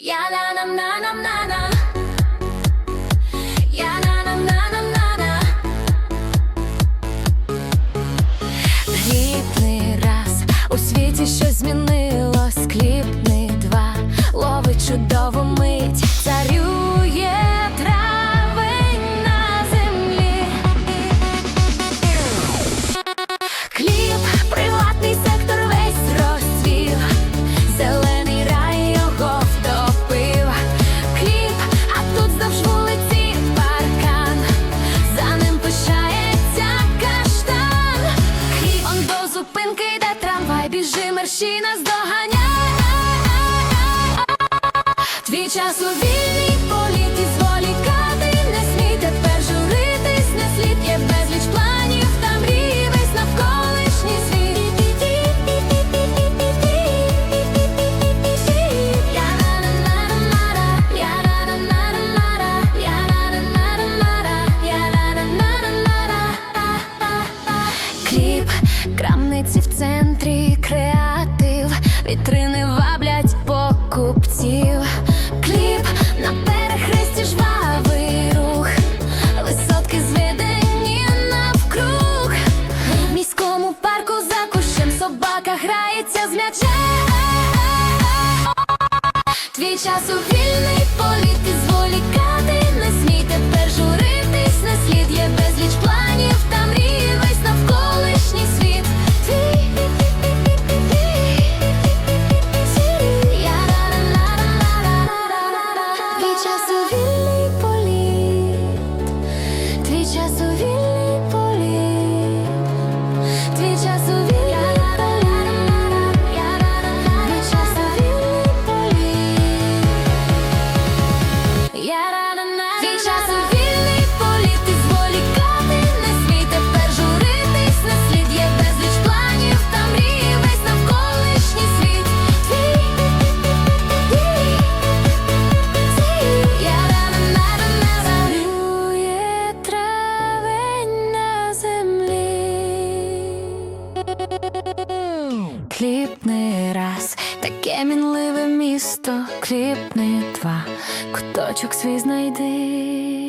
Я щось змінилось, кліпний два ловить чудову мить. Царю. Іде трамвай, біжи, мерщина нас Твій час у вільні. собака грається з м'ячем. Твій час у вільний політ ти зволікає кліпний раз, таке мінливе місто, кліпний два, куточок свій знайди.